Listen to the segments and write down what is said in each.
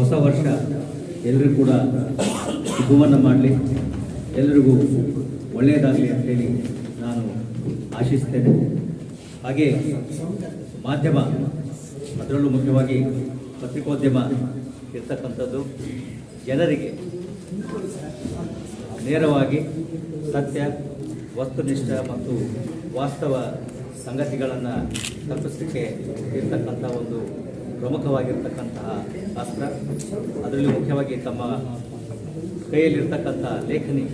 ಹೊಸ ವರ್ಷ ಎಲ್ಲರೂ ಕೂಡ ಶುಭವನ್ನು ಮಾಡಲಿ. ಎಲ್ಲರಿಗೂ ಒಳ್ಳೆಯದಾಗಲಿ ಅಂತೇಳಿ ನಾನು ಆಶಿಸ್ತೇನೆ. ಹಾಗೆ ಮಾಧ್ಯಮ, ಅದರಲ್ಲೂ ಮುಖ್ಯವಾಗಿ ಪತ್ರಿಕೋದ್ಯಮ ಇರ್ತಕ್ಕಂಥದ್ದು ಜನರಿಗೆ ನೇರವಾಗಿ ಸತ್ಯ, ವಸ್ತುನಿಷ್ಠ ಮತ್ತು ವಾಸ್ತವ ಸಂಗತಿಗಳನ್ನು ತಪ್ಪಿಸಲಿಕ್ಕೆ ಇರ್ತಕ್ಕಂಥ ಒಂದು ಪ್ರಮುಖವಾಗಿರ್ತಕ್ಕಂತಹ ಅಸ್ತ್ರ ಅದರಲ್ಲಿ ಮುಖ್ಯವಾಗಿ ತಮ್ಮ ಕೈಯಲ್ಲಿರ್ತಕ್ಕಂಥ ಲೇಖನಿ,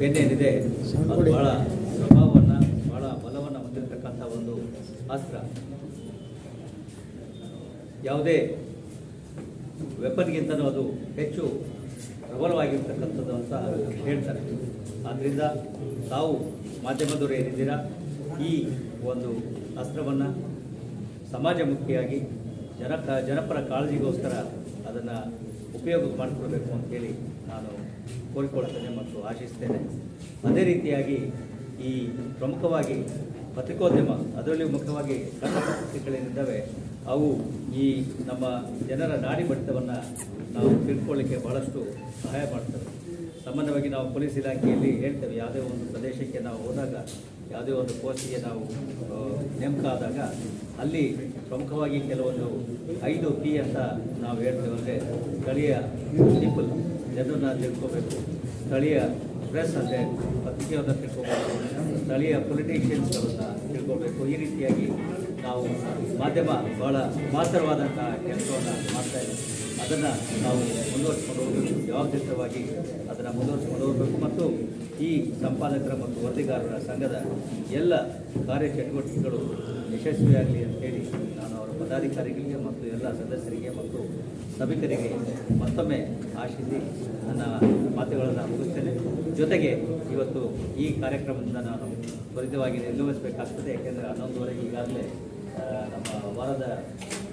ಪೆನ್ನೇನಿದೆ. ಅದು ಬಹಳ ಪ್ರಭಾವವನ್ನು, ಬಹಳ ಬಲವನ್ನು ಹೊಂದಿರತಕ್ಕಂಥ ಒಂದು ಅಸ್ತ್ರ ಯಾವುದೇ ವೆಪನ್ಗಿಂತಲೂ ಅದು ಹೆಚ್ಚು ಪ್ರಬಲವಾಗಿರ್ತಕ್ಕಂಥದ್ದು ಅಂತ ಹೇಳ್ತಾರೆ. ಆದ್ದರಿಂದ ತಾವು ಮಾಧ್ಯಮದವರು ಏನಿದ್ದೀರಾ, ಈ ಒಂದು ಅಸ್ತ್ರವನ್ನು ಸಮಾಜಮುಖಿಯಾಗಿ ಜನ ಜನಪರ ಕಾಳಜಿಗೋಸ್ಕರ ಅದನ್ನು ಉಪಯೋಗ ಮಾಡಿಕೊಡ್ಬೇಕು ಅಂತೇಳಿ ನಾನು ಕೋರಿಕೊಳ್ತೇನೆ ಮತ್ತು ಆಶಿಸ್ತೇನೆ. ಅದೇ ರೀತಿಯಾಗಿ ಈ ಪ್ರಮುಖವಾಗಿ ಪತ್ರಿಕೋದ್ಯಮ ಅದರಲ್ಲಿ ಮುಖ್ಯವಾಗಿ ಕನ್ನಡ ಪತ್ರಿಕೆಗಳೇನಿದ್ದಾವೆ ಅವು ಈ ನಮ್ಮ ಜನರ ನಾಡಿ ಬಡಿತವನ್ನು ನಾವು ತಿಳ್ಕೊಳ್ಳಿಕ್ಕೆ ಬಹಳಷ್ಟು ಸಹಾಯ ಮಾಡ್ತವೆ. ಸಾಮಾನ್ಯವಾಗಿ ನಾವು ಪೊಲೀಸ್ ಇಲಾಖೆಯಲ್ಲಿ ಹೇಳ್ತೇವೆ, ಯಾವುದೇ ಒಂದು ಪ್ರದೇಶಕ್ಕೆ ನಾವು ಹೋದಾಗ ಯಾವುದೇ ಒಂದು ಪೋಸ್ಟಿಗೆ ನಾವು ನೇಮಕ ಆದಾಗ ಅಲ್ಲಿ ಪ್ರಮುಖವಾಗಿ ಕೆಲವೊಂದು ಐದು ಪಿ ಅಂತ ನಾವು ಹೇಳ್ತೇವೆ ಅಂದರೆ ಸ್ಥಳೀಯ ಪೀಪಲ್, ಜನರನ್ನ ತಿಳ್ಕೋಬೇಕು. ಸ್ಥಳೀಯ ಪ್ರೆಸ್ ಅಂದರೆ ಪತ್ರಿಕೆಯನ್ನು ತಿಳ್ಕೋಬೇಕು. ಸ್ಥಳೀಯ ಪೊಲಿಟಿಷಿಯನ್ಸ್ಗಳನ್ನು ತಿಳ್ಕೋಬೇಕು. ಈ ರೀತಿಯಾಗಿ ನಾವು ಮಾಧ್ಯಮ ಬಹಳ ಮಹತ್ತರವಾದಂಥ ಕೆಲಸವನ್ನು ಮಾಡ್ತಾ ಇದ್ದೀವಿ. ಅದನ್ನು ನಾವು ಮುಂದುವರಿಸಿಕೊಂಡು ಹೋಗಬೇಕು. ಜವಾಬ್ದಾರಿತವಾಗಿ ಅದನ್ನು ಮುಂದುವರಿಸಿಕೊಂಡು ಹೋಗಬೇಕು. ಮತ್ತು ಈ ಸಂಪಾದಕರ ಮತ್ತು ವರದಿಗಾರರ ಸಂಘದ ಎಲ್ಲ ಕಾರ್ಯಚಟುವಟಿಕೆಗಳು ಯಶಸ್ವಿಯಾಗಲಿ ಅಂತೇಳಿ ನಾನು ಅವರ ಪದಾಧಿಕಾರಿಗಳಿಗೆ ಮತ್ತು ಎಲ್ಲ ಸದಸ್ಯರಿಗೆ ಮತ್ತು ಸಭಿಕರಿಗೆ ಮತ್ತೊಮ್ಮೆ ಆಶಿಸಿ ನನ್ನ ಮಾತುಗಳನ್ನು ಮುಗಿಸ್ತೇನೆ. ಜೊತೆಗೆ ಇವತ್ತು ಈ ಕಾರ್ಯಕ್ರಮದಿಂದ ನಾನು ತ್ವರಿತವಾಗಿ ನಿರ್ಗಮಿಸಬೇಕಾಗ್ತದೆ. ಯಾಕೆಂದರೆ ಹನ್ನೊಂದುವರೆಗೆ ಈಗಾಗಲೇ ನಮ್ಮ ವಾರದ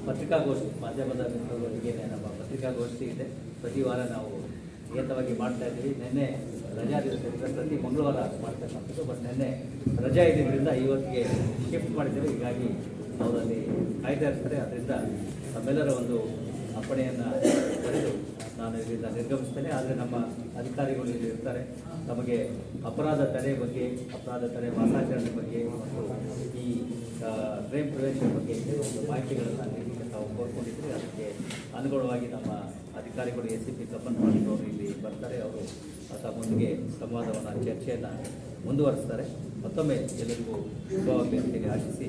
ಪತ್ರಿಕಾಗೋಷ್ಠಿ, ಮಾಧ್ಯಮದ ಮಿತ್ರರೊಂದಿಗೆ ನಮ್ಮ ಪತ್ರಿಕಾಗೋಷ್ಠಿ ಇದೆ. ಪ್ರತಿ ವಾರ ನಾವು ನಿಯತವಾಗಿ ಮಾಡ್ತಾ ಇದ್ದೀವಿ. ನಿನ್ನೆ ರಜಾ ದಿವಸದಿಂದ ಪ್ರತಿ ಮಂಗಳವಾರ ಮಾಡ್ತಕ್ಕಂಥದ್ದು ಬಟ್ ನಿನ್ನೆ ರಜಾ ಇದ್ದಿದ್ದರಿಂದ ಇವತ್ತಿಗೆ ಶಿಫ್ಟ್ ಮಾಡಿದ್ದೇವೆ. ಹೀಗಾಗಿ ಅವರಲ್ಲಿ ಕಾಯ್ತಾ ಇರ್ತಾರೆ. ಅದರಿಂದ ನಮ್ಮೆಲ್ಲರ ಒಂದು ಅಪ್ಪಣೆಯನ್ನು ಪಡೆದು ನಾನು ಇಲ್ಲಿಂದ ನಿರ್ಗಮಿಸ್ತೇನೆ. ಆದರೆ ನಮ್ಮ ಅಧಿಕಾರಿಗಳು ಇಲ್ಲಿ ಇರ್ತಾರೆ. ನಮಗೆ ಅಪರಾಧ ತಡೆ ಬಗ್ಗೆ, ಅಪರಾಧ ತಡೆ ಮಾಸಾಚರಣೆ ಬಗ್ಗೆ ಮತ್ತು ಈ ಕ್ರೈಮ್ ಪ್ರದೇಶದ ಬಗ್ಗೆ ಒಂದು ಮಾಹಿತಿಗಳನ್ನು ನೀಡಲಿಕ್ಕೆ ತಾವು ಕೋರ್ಕೊಂಡಿದ್ದರೆ. ಅದಕ್ಕೆ ಅನುಗುಣವಾಗಿ ನಮ್ಮ ಅಧಿಕಾರಿಗಳು ಎಸ್ ಸಿ ಪಿ ಕಪ್ಪನ್ ಅವರು ಇಲ್ಲಿ ಬರ್ತಾರೆ. ಅವರು ತಮ್ಮೊಂದಿಗೆ ಸಂವಾದವನ್ನು, ಚರ್ಚೆಯನ್ನು ಮುಂದುವರಿಸ್ತಾರೆ. ಮತ್ತೊಮ್ಮೆ ಎಲ್ಲರಿಗೂ ಶುಭವಾಗಲಿ ಅಂತೇಳಿ ಆಶಿಸಿ